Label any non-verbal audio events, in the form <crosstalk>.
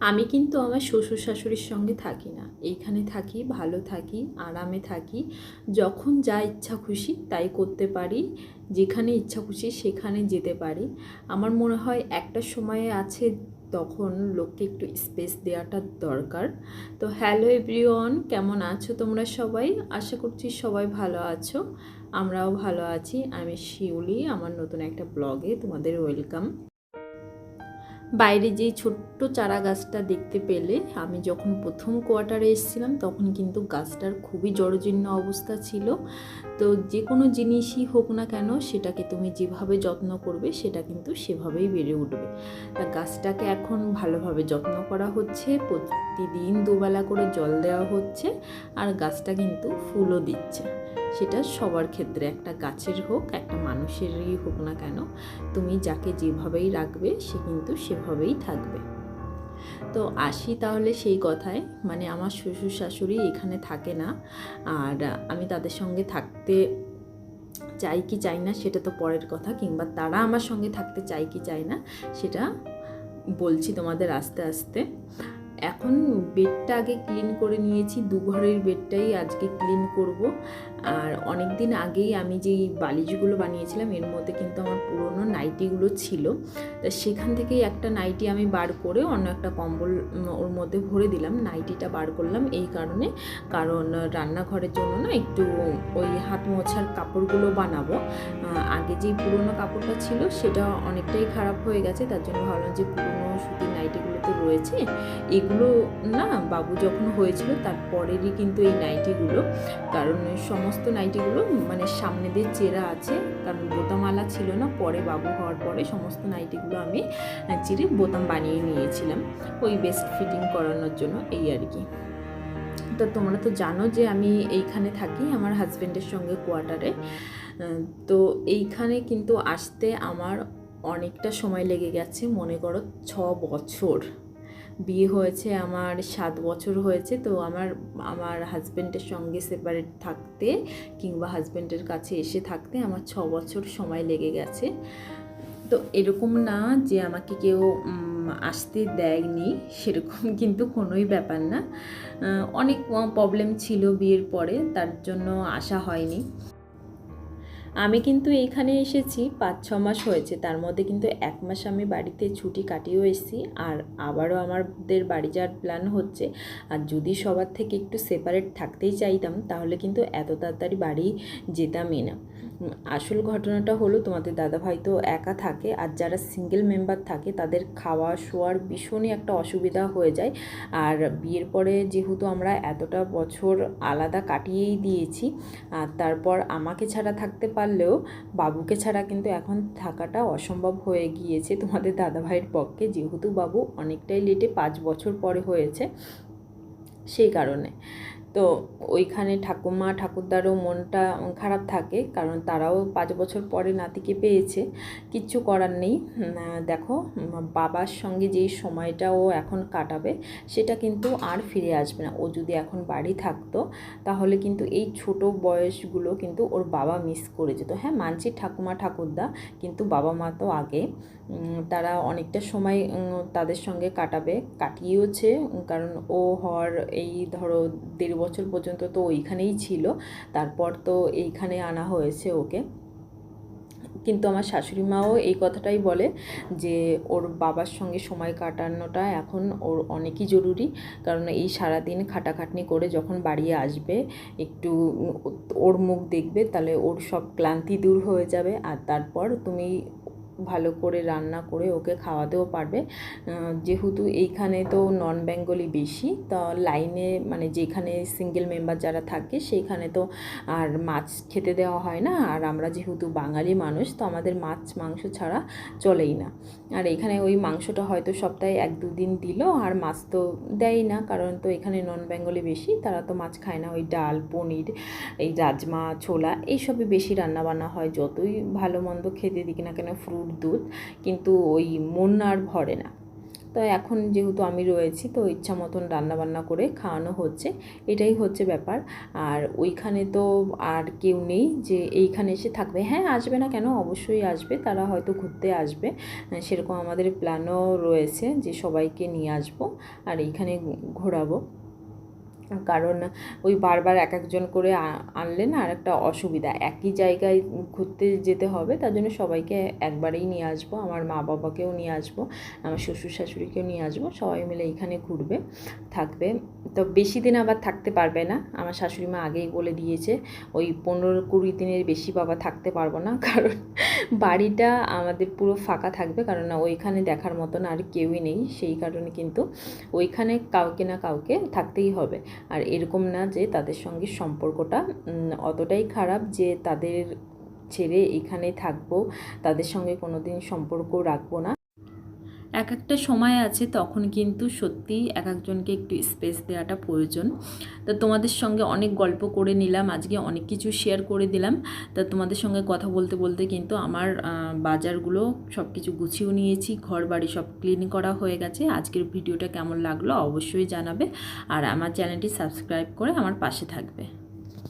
আমি কিন্তু আমার শ্বশুর শাশুড়ির সঙ্গে থাকি না। এইখানে থাকি, ভালো থাকি, আরামে থাকি। যখন যা ইচ্ছা খুশি তাই করতে পারি, যেখানে ইচ্ছা খুশি সেখানে যেতে পারি। আমার মনে হয় একটা সময়ে আছে তখন লোককে একটু স্পেস দেওয়াটা দরকার। তো হ্যালো এভরিওয়ান কেমন আছো তোমরা সবাই? আশা করছি সবাই ভালো আছো। আমরাও ভালো আছি। আমি শিউলি, আমার নতুন একটা ব্লগে তোমাদের ওয়েলকাম বাইরে যে ছোট্ট চারা গাছটা দেখতে পেলে, আমি যখন প্রথম কোয়ার্টারে এসেছিলাম, তখন কিন্তু গাছটার খুবই জড়জীর্ণ অবস্থা ছিল। তো যে কোনো জিনিসই হোক না কেন, সেটাকে তুমি যেভাবে যত্ন করবে, সেটা কিন্তু সেভাবেই বেড়ে উঠবে। তা গাছটাকে এখন ভালোভাবে যত্ন করা হচ্ছে, প্রতিদিন দুবেলা করে জল দেওয়া হচ্ছে, আর গাছটা কিন্তু ফুলও দিচ্ছে। সেটা সবার ক্ষেত্রে, একটা গাছের হোক, একটা মানুষেরই হোক না কেন, তুমি যাকে যেভাবেই রাখবে, সে কিন্তু সেভাবেই থাকবে। তো আসি তাহলে সেই কথায় মানে আমার শ্বশুর শাশুড়ি এখানে থাকে না, আর আমি তাদের সঙ্গে থাকতে চাই কি চাই না, সেটা তো পরের কথা, কিংবা তারা আমার সঙ্গে থাকতে চাই কি চাই না, সেটা বলছি তোমাদের আস্তে আস্তে। এখন বেডটা আগে ক্লিন করে নিয়েছি, দু ঘরের বেডটাই আজকে ক্লিন করব। আর অনেক দিন আগেই আমি যেই বালিশগুলো বানিয়েছিলাম, এর মধ্যে কিন্তু আমার পুরনো নাইটিগুলো ছিল। তা সেখান থেকেই একটা নাইটি আমি বার করে অন্য একটা কম্বল ওর মধ্যে ভরে দিলাম, নাইটিটা বার করলাম এই কারণে। কারণ রান্নাঘরের জন্য না একটু ওই হাত মোছার কাপড়গুলো বানাবো। আগে যেই পুরনো কাপড়টা ছিল সেটা অনেকটাই খারাপ হয়ে গেছে, তার জন্য ভাবলাম যে পুরনো সুতির নাইটিগুলো তো রয়েছে, এগুলো না বাবু যখন হয়েছিল, তারপরেরই কিন্তু এই নাইটিগুলো। কারণ সমস্ত নাইটিগুলো মানে সামনে দিয়ে চেরা আছে, কারণ বোতামালা ছিল না, পরে বাবু হওয়ার পরে সমস্ত নাইটিগুলো আমি চিরে বোতাম বানিয়ে নিয়েছিলাম। ওই বেস্ট ফিটিং করানোর জন্য, এই আর কি। তো তোমরা তো জানো যে আমি এইখানে থাকি, আমার হাজব্যান্ডের সঙ্গে কোয়ার্টারে তো এইখানে কিন্তু আসতে আমার অনেকটা সময় লেগে গেছে, মনে করো ছ বছর। বিয়ে হয়েছে, আমার সাত বছর হয়েছে, তো আমার আমার হাজব্যান্ডের সঙ্গে সেপারেট থাকতে কিংবা হাজব্যান্ডের কাছে এসে থাকতে আমার ছ বছর সময় লেগে গেছে। তো এরকম না যে আমাকে কেউ আসতে দেয়নি, সেরকম <laughs> কিন্তু কোনোই ব্যাপার না। অনেক প্রবলেম ছিল বিয়ের পরে, তার জন্য আসা হয়নি। আমি কিন্তু এইখানে এসেছি পাঁচ, ছ মাস হয়েছে। তার মধ্যে কিন্তু এক মাস আমি বাড়িতে ছুটি কাটিয়েও এসেছি আর আবারও আমাদের বাড়ি যাওয়ার প্ল্যান হচ্ছে। আর যদি সবার থেকে একটু সেপারেট থাকতেই চাইতাম, তাহলে কিন্তু এত তাড়াতাড়ি বাড়ি যেতামই না। আসল ঘটনাটা হলো তোমাদের দাদাভাই তো একা থাকে আর যারা সিঙ্গেল মেম্বার থাকে, তাদের খাওয়া শোয়ার ভীষণই একটা অসুবিধা হয়ে যায়। আর বিয়ের পরে যেহেতু আমরা এতটা বছর আলাদা কাটিয়েই দিয়েছি, আর তারপর আমাকে ছাড়া থাকতে পারলেও বাবুকে ছাড়া কিন্তু এখন থাকাটা অসম্ভব হয়ে গিয়েছে তোমাদের দাদাভাইয়ের পক্ষে। যেহেতু বাবু অনেকটাই লেটে পাঁচ বছর পরে হয়েছে, সেই কারণে। তো ওইখানে ঠাকুমা, ঠাকুরদারও মনটা খারাপ থাকে কারণ তারাও পাঁচ বছর পরে নাতিকে পেয়েছে। কিচ্ছু করার নেই। দেখো বাবার সঙ্গে যেই সময়টা ও এখন কাটাবে, সেটা কিন্তু আর ফিরে আসবে না। ও যদি এখন বাড়ি থাকতো, তাহলে কিন্তু এই ছোট বয়সগুলো কিন্তু ওর বাবা মিস করে যেত। হ্যাঁ মানছি ঠাকুমা, ঠাকুরদা, কিন্তু বাবা মা তো আগে। তারা অনেকটা সময় তাদের সঙ্গে কাটাবে, কাটিয়েওছে, কারণ ও হওয়ার এই ধরো দেড় বছর পর্যন্ত তো ওইখানেই ছিল। তারপর তো এইখানে আনা হয়েছে ওকে। কিন্তু আমার শাশুড়ি মাও এই কথাটাই বলে যে, ওর বাবার সঙ্গে সময় কাটানোটা এখন ওর অনেকই জরুরি। কারণ এই সারাদিন খাটাখাটনি করে যখন বাড়ি আসবে, একটু ওর মুখ দেখবে, তাহলে ওর সব ক্লান্তি দূর হয়ে যাবে। আর তারপর তুমি ভালো করে রান্না করে ওকে খাওয়াতেও পারবে। যেহেতু এইখানে তো নন বেঙ্গলি বেশি, তা লাইনে মানে যেখানে সিঙ্গেল মেম্বার যারা থাকে সেইখানে তো আর মাছ খেতে দেওয়া হয় না। আর আমরা যেহেতু বাঙালি মানুষ, তো আমাদের মাছ মাংস ছাড়া চলেই না। আর এখানে ওই মাংসটা হয়তো সপ্তাহে এক দুদিন দিল, আর মাছ তো দেয় না, কারণ তো এখানে নন বেঙ্গলি বেশি, তারা তো মাছ খায় না। ওই ডাল, পনির, এই রাজমা, ছোলা, এইসবই বেশি রান্নাবান্না হয়। যতই ভালো মন্দ খেতে দিক না কেন ফ্রুট দুধ কিন্তু ওই মন আর ভরে না। তো এখন যেহেতু আমি রয়েছি, তো ইচ্ছা মতন রান্নাবান্না করে খাওয়ানো হচ্ছে। এটাই হচ্ছে ব্যাপার। আর ওইখানে তো আর কেউ নেই যে এইখানে এসে থাকবে। হ্যাঁ আসবে না কেন? অবশ্যই আসবে। তারা হয়তো ঘুরতে আসবে। সেরকম আমাদের প্ল্যানও রয়েছে যে সবাইকে নিয়ে আসব আর এইখানে ঘোরাবো। কারণ ওই বারবার এক একজন করে আনলে না আর একটা অসুবিধা। একই জায়গায় ঘুরতে যেতে হবে, তার জন্য সবাইকে একবারেই নিয়ে আসব। আমার মা বাবাকেও নিয়ে আসব, আমার শ্বশুর শাশুড়িকেও নিয়ে আসব, সবাই মিলে এখানে ঘুরবে, থাকবে। তো বেশি দিন আবার থাকতে পারবে না। আমার শাশুড়ি মা আগেই বলে দিয়েছে, ওই পনেরো কুড়ি দিনের বেশি বাবা থাকতে পারব না। <laughs> কারণ বাড়িটা আমাদের পুরো ফাঁকা থাকবে, কারণ না ওইখানে দেখার মতন আর কেউই নেই। সেই কারণে কিন্তু ওইখানে কাউকে না কাউকে থাকতেই হবে। আর এরকম না যে তাদের সঙ্গে সম্পর্কটা অতটাই খারাপ যে তাদের ছেড়ে এখানে থাকব, তাদের সঙ্গে কোনো দিন সম্পর্ক রাখব না। এক একটা সময় আছে তখন কিন্তু সত্যিই এক একজনকে একটু স্পেস দেওয়াটা প্রয়োজন। তো তোমাদের সঙ্গে অনেক গল্প করে নিলাম, আজকে অনেক কিছু শেয়ার করে দিলাম। তা তোমাদের সঙ্গে কথা বলতে বলতে কিন্তু আমার বাজারগুলো সব কিছু গুছিয়েও নিয়েছি ঘর বাড়ি সব ক্লিন করা হয়ে গেছে। আজকের ভিডিওটা কেমন লাগল অবশ্যই জানাবে। আর আমার চ্যানেলটি সাবস্ক্রাইব করে আমার পাশে থাকবে।